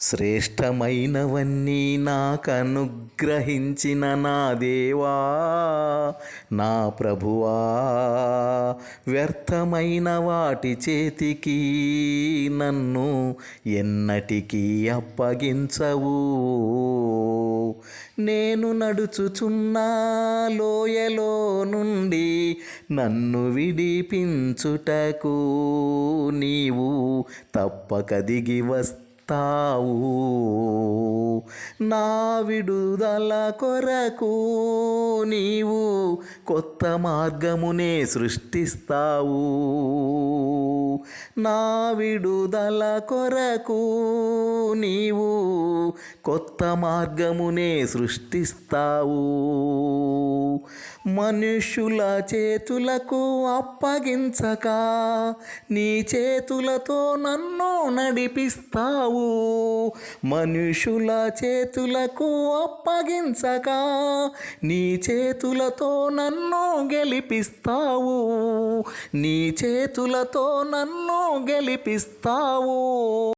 శ్రేష్టమైనవన్నీ నాకు అనుగ్రహించిన నా దేవా నా ప్రభువా వ్యర్థమైన వాటి చేతికి నన్ను ఎన్నటికీ అప్పగించవు. నేను నడుచుచున్న లోయలో నుండి నన్ను విడిపించుటకు నీవు తప్పక దిగి తావు నా విడుదల కొరకు నీవు కొత్త మార్గమునే సృష్టిస్తావు. నా విడుదల కొరకు నీవు కొత్త మార్గమునే సృష్టిస్తావు. మనుషుల చేతులకు అప్పగించక నీ చేతులతో నన్ను నడిపిస్తావు. మనుషుల చేతులకు అప్పగించక నీ చేతులతో నన్ను గెలిపిస్తావు. నీ చేతులతో నన్ను గెలిపిస్తావు.